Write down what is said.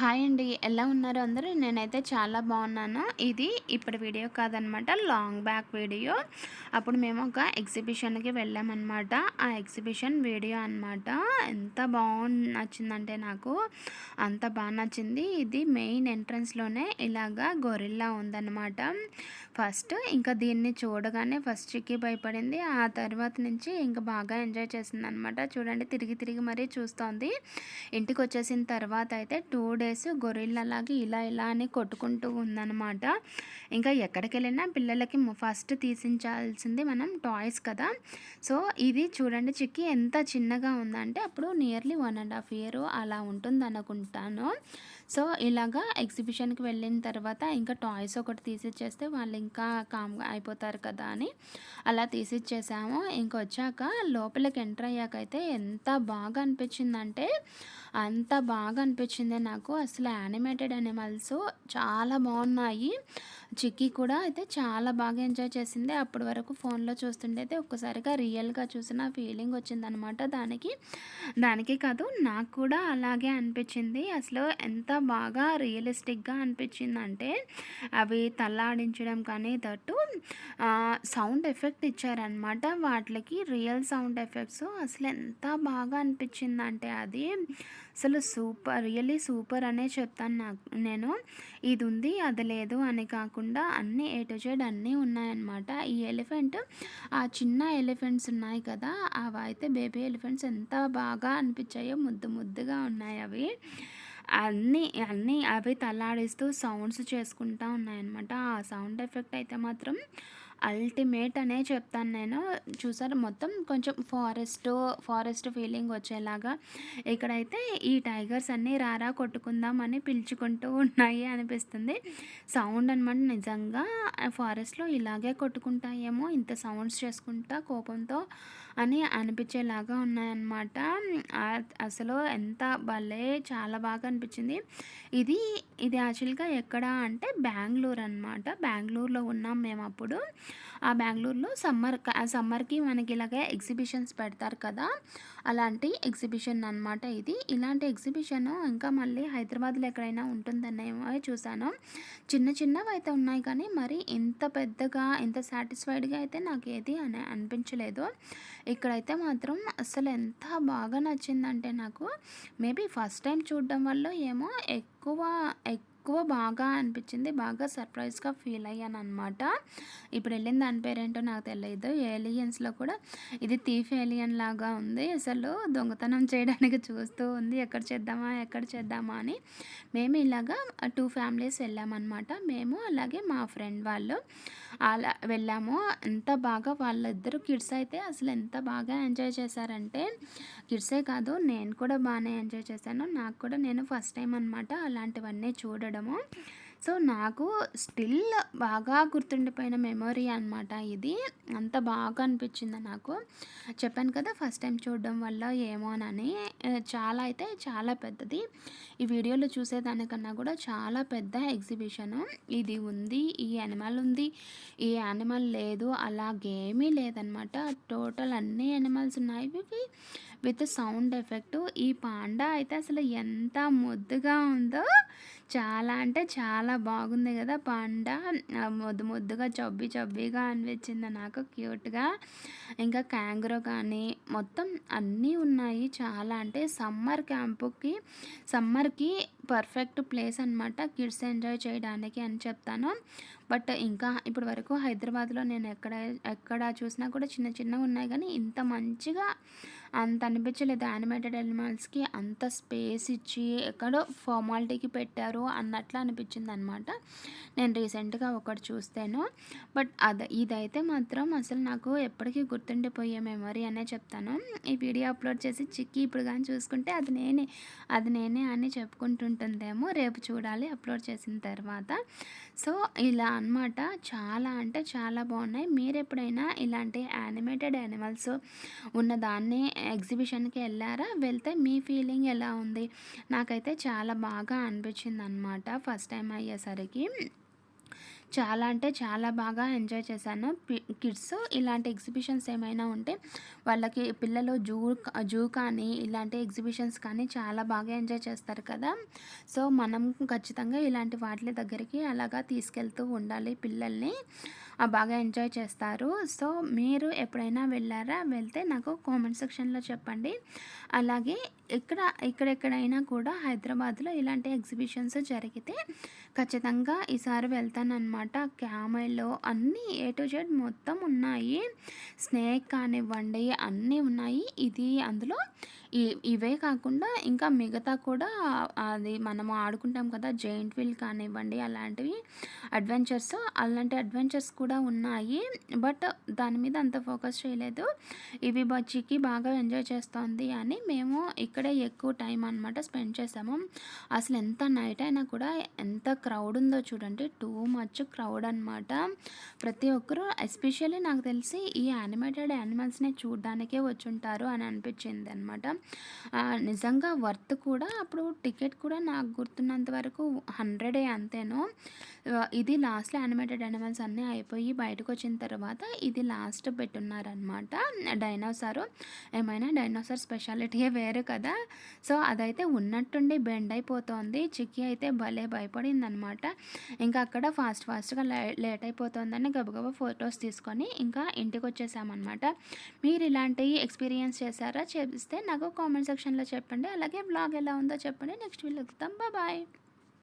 Hi అండి. ఎలా ఉన్నారు అందరూ? నేనైతే చాలా బాగున్నాను. ఇది ఇప్పుడు వీడియో కాదనమాట లాంగ్ బ్యాక్ వీడియో. అప్పుడు మేము ఒక ఎగ్జిబిషన్కి వెళ్ళామన్నమాట ఆ ఎగ్జిబిషన్ వీడియో అనమాట ఎంత బాగు నచ్చిందంటే నాకు అంత బాగా నచ్చింది. ఇది మెయిన్ ఎంట్రన్స్లోనే ఇలాగా గొరిల్లా ఉందన్నమాట. ఫస్ట్ ఇంకా దీన్ని చూడగానే ఫస్ట్ చిక్కి భయపడింది. ఆ తర్వాత నుంచి ఇంకా బాగా ఎంజాయ్ చేసింది అనమాట చూడండి తిరిగి తిరిగి మరీ చూస్తోంది. ఇంటికి వచ్చేసిన తర్వాత అయితే టూ డేస్ గొరిల్లలాగా ఇలా ఇలా అని కొట్టుకుంటూ ఉందన్నమాట. ఇంకా ఎక్కడికి వెళ్ళినా పిల్లలకి ఫస్ట్ తీసించాల్సింది మనం టాయ్స్ కదా. సో ఇది చూడండి చిక్కి ఎంత చిన్నగా ఉందంటే అప్పుడు nearly one and half year అలా ఉంటుంది అనుకుంటాను సో ఇలాగా ఎగ్జిబిషన్కి వెళ్ళిన తర్వాత ఇంకా టాయ్స్ ఒకటి తీసిచ్చేస్తే వాళ్ళు ఇంకా కామ్గా అయిపోతారు కదా అని అలా తీసిచ్చేసాము. ఇంకొచ్చాక లోపలికి ఎంటర్ అయ్యాకైతే ఎంత బాగా అనిపించిందంటే అంత బాగా అనిపించింది నాకు. అసలు యానిమేటెడ్ అనిమల్స్ చాలా బాగున్నాయి. చిక్కీ కూడా అయితే చాలా బాగా ఎంజాయ్ చేసింది. అప్పటి వరకు ఫోన్లో చూస్తుంటే ఒక్కసారిగా రియల్గా చూసిన ఫీలింగ్ వచ్చిందనమాట దానికి. దానికి కాదు నాకు కూడా అలాగే అనిపించింది. అసలు ఎంత బాగా రియలిస్టిక్గా అనిపించిందంటే అవి తల్లాడించడం కానీ తట్టు సౌండ్ ఎఫెక్ట్ ఇచ్చారనమాట వాటికి రియల్ సౌండ్ ఎఫెక్ట్స్ అసలు ఎంత బాగా అనిపించిందంటే అది. అసలు సూపర్ రియల్లీ సూపర్ అనే చెప్తాను నాకు నేను. ఇది ఉంది అది లేదు అని కాకుండా అన్ని ఏ టు జెడ్ అన్నీ ఉన్నాయన్నమాట. ఈ ఎలిఫెంట్ ఆ చిన్న ఎలిఫెంట్స్ ఉన్నాయి కదా అవి అయితే బేబీ ఎలిఫెంట్స్ ఎంత బాగా అనిపించాయో ముద్దు ముద్దుగా ఉన్నాయి అవి. అన్నీ అన్నీ అవి తల్లాడిస్తూ సౌండ్స్ చేసుకుంటూ ఉన్నాయన్నమాట. ఆ సౌండ్ ఎఫెక్ట్ అయితే మాత్రం అల్టిమేట్ అనే చెప్తాను నేను. చూసారు? మొత్తం కొంచెం ఫారెస్ట్ ఫారెస్ట్ ఫీలింగ్ వచ్చేలాగా. ఇక్కడైతే ఈ టైగర్స్ అన్నీ రారా కొట్టుకుందామని పిలుచుకుంటూ ఉన్నాయి అనిపిస్తుంది. సౌండ్ అనమాట నిజంగా. ఫారెస్ట్లో ఇలాగే కొట్టుకుంటాయేమో ఇంత సౌండ్స్ చేసుకుంటా కోపంతో అని అనిపించేలాగా ఉన్నాయన్నమాట. అసలు ఎంత భలే చాలా బాగా అనిపించింది. ఇది ఇది యాక్చువల్గా ఎక్కడ అంటే బెంగళూరు అనమాట బెంగళూరులో ఉన్నాం మేము అప్పుడు. ఆ బెంగళూరులో సమ్మర్ సమ్మర్కి మనకి ఇలాగే ఎగ్జిబిషన్స్ పెడతారు కదా. అలాంటి ఎగ్జిబిషన్ అనమాట ఇది. ఇలాంటి ఎగ్జిబిషన్ ఇంకా మళ్ళీ హైదరాబాద్లో ఎక్కడైనా ఉంటుందనేమో చూశాను. చిన్న చిన్నవి అయితే ఉన్నాయి కానీ మరి ఇంత పెద్దగా ఇంత సాటిస్ఫైడ్గా అయితే నాకు ఏది అని అనిపించలేదు. ఇక్కడైతే మాత్రం అసలు ఎంత బాగా నచ్చిందంటే నాకు మేబీ ఫస్ట్ టైం చూడడం వల్ల ఏమో ఎక్కువ ఎక్కువ బాగా అనిపించింది. బాగా సర్ప్రైజ్గా ఫీల్ అయ్యాను అనమాట ఇప్పుడు వెళ్ళిన దాని పేరేంటో నాకు తెలియదు ఏలియన్స్లో కూడా ఇది తీఫ్ ఏలియన్ లాగా ఉంది. అసలు దొంగతనం చేయడానికి చూస్తూ ఉంది. ఎక్కడ చేద్దామా ఎక్కడ చేద్దామా అని మేము ఇలాగా టూ ఫ్యామిలీస్ వెళ్ళామన్నమాట. మేము అలాగే మా ఫ్రెండ్ వాళ్ళు అలా వెళ్ళాము. ఎంత బాగా వాళ్ళిద్దరు కిడ్స్ అయితే అసలు ఎంత బాగా ఎంజాయ్ చేశారంటే కిడ్సే కాదు నేను కూడా బాగానే ఎంజాయ్ చేశాను. నాకు కూడా నేను ఫస్ట్ టైం అనమాట అలాంటివన్నీ చూడడం చూడడము సో నాకు స్టిల్ బాగా గుర్తుండిపోయిన మెమొరీ అనమాట ఇది. అంత బాగా అనిపించింది నాకు. చెప్పాను కదా ఫస్ట్ టైం చూడడం వల్ల ఏమోనని చాలా అయితే చాలా పెద్దది. ఈ వీడియోలో చూసేదానికన్నా కూడా చాలా పెద్ద ఎగ్జిబిషన్. ఇది ఉంది ఈ యానిమల్ ఉంది ఈ యానిమల్ లేదు అలాగేమీ లేదనమాట టోటల్ అన్ని యానిమల్స్ ఉన్నాయి. ఇవి విత్ సౌండ్ ఎఫెక్ట్. ఈ పాండా అయితే అసలు ఎంత ముద్దుగా ఉందో చాలా అంటే చాలా బాగుంది కదా పాండా. ముద్దు ముద్దుగా చబ్బి చబ్బిగా అనిపించింది నాకు క్యూట్గా. ఇంకా క్యాంగ్రో కానీ మొత్తం అన్నీ ఉన్నాయి. చాలా అంటే సమ్మర్ క్యాంపుకి సమ్మర్కి పర్ఫెక్ట్ ప్లేస్ అనమాట కిడ్స్ ఎంజాయ్ చేయడానికి అని చెప్తాను. బట్ ఇంకా ఇప్పటి వరకు హైదరాబాద్లో నేను ఎక్కడ ఎక్కడ చూసినా కూడా చిన్న చిన్నగా ఉన్నాయి కానీ ఇంత మంచిగా అంత అనిపించలేదు. యానిమేటెడ్ ఎనిమల్స్కి అంత స్పేస్ ఇచ్చి ఎక్కడో ఫార్మాలిటీకి పెట్టారు అన్నట్లు అనిపించింది అనమాట నేను రీసెంట్గా ఒకటి చూస్తాను. బట్ అది ఇదైతే మాత్రం అసలు నాకు ఎప్పటికీ గుర్తుండిపోయే మెమరీ అనే చెప్తాను. ఈ వీడియో అప్లోడ్ చేసి చిక్కి ఇప్పుడు కానీ చూసుకుంటే అది నేనే అది నేనే అని చెప్పుకుంటుంటుందేమో. రేపు చూడాలి అప్లోడ్ చేసిన తర్వాత. సో ఇలా అనమాట చాలా అంటే చాలా బాగున్నాయి. మీరు ఎప్పుడైనా ఇలాంటి యానిమేటెడ్ యానిమల్స్ ఉన్నదాన్ని ఎగ్జిబిషన్కి వెళ్ళారా? వెళ్తే మీ ఫీలింగ్ ఎలా ఉంది? నాకైతే చాలా బాగా అనిపించింది అనమాట ఫస్ట్ టైం అయ్యేసరికి. చాలా అంటే చాలా బాగా ఎంజాయ్ చేశాను. కిడ్స్ ఇలాంటి ఎగ్జిబిషన్స్ ఏమైనా ఉంటే వాళ్ళకి పిల్లలు జూ జూ కానీ ఇలాంటి ఎగ్జిబిషన్స్ కానీ చాలా బాగా ఎంజాయ్ చేస్తారు కదా. సో మనం ఖచ్చితంగా ఇలాంటి వాటి దగ్గరికి అలాగా తీసుకెళ్తూ ఉండాలి పిల్లల్ని. బాగా ఎంజాయ్ చేస్తారు. సో మీరు ఎప్పుడైనా వెళ్ళారా? వెళ్తే నాకు కామెంట్ సెక్షన్లో చెప్పండి. అలాగే ఇక్కడ ఇక్కడెక్కడైనా కూడా హైదరాబాద్లో ఇలాంటి ఎగ్జిబిషన్స్ జరిగితే ఖచ్చితంగా ఈసారి వెళ్తానమాట క్యామెల్లో అన్నీ ఏ టు జెడ్ మొత్తం ఉన్నాయి. స్నేక్ కానివ్వండి అన్నీ ఉన్నాయి. ఇది అందులో ఇవే కాకుండా ఇంకా మిగతా కూడా అది మనము ఆడుకుంటాం కదా జైంట్ వీల్ కానివ్వండి అలాంటివి అడ్వెంచర్స్ అలాంటి అడ్వెంచర్స్ కూడా ఉన్నాయి. బట్ దాని మీద అంత ఫోకస్ చేయలేదు. ఇవి బజ్జీకి బాగా ఎంజాయ్ చేస్తోంది అని మేము ఇక్కడే ఎక్కువ టైం అనమాట స్పెండ్ చేసాము అసలు ఎంత నైట్ అయినా కూడా ఎంత క్రౌడ్ ఉందో చూడండి. టూ మచ్ క్రౌడ్ అనమాట ప్రతి ఒక్కరూ ఎస్పెషల్లీ నాకు తెలిసి ఈ యానిమేటెడ్ యానిమల్స్ని చూడడానికే వచ్చుంటారు అని అనిపించింది అనమాట నిజంగా వర్త్ కూడా అప్పుడు టికెట్ కూడా నాకు గుర్తున్నంత వరకు హండ్రెడే అంతేను. ఇది లాస్ట్లో యానిమేటెడ్ యానిమల్స్ అన్నీ అయిపోయి బయటకు వచ్చిన తర్వాత ఇది లాస్ట్ పెట్టున్నారనమాట డైనోసార్. ఏమైనా డైనోసార్ స్పెషాలిటీయే వేరు కదా. సో అదైతే ఉన్నట్టుండి బెండ్ అయిపోతుంది. చిక్కి అయితే భలే భయపడింది అనమాట ఇంకా అక్కడ ఫాస్ట్ ఫాస్ట్గా లేట్ అయిపోతుందని గబగబా ఫొటోస్ తీసుకొని ఇంకా ఇంటికి వచ్చేసామన్నమాట మీరు ఇలాంటివి ఎక్స్పీరియన్స్ చేశారా? చేస్తే నాకు కామెంట్ సెక్షన్లో చెప్పండి. అలాగే బ్లాగ్ ఎలా ఉందో చెప్పండి. నెక్స్ట్ వీళ్ళు బాయ్.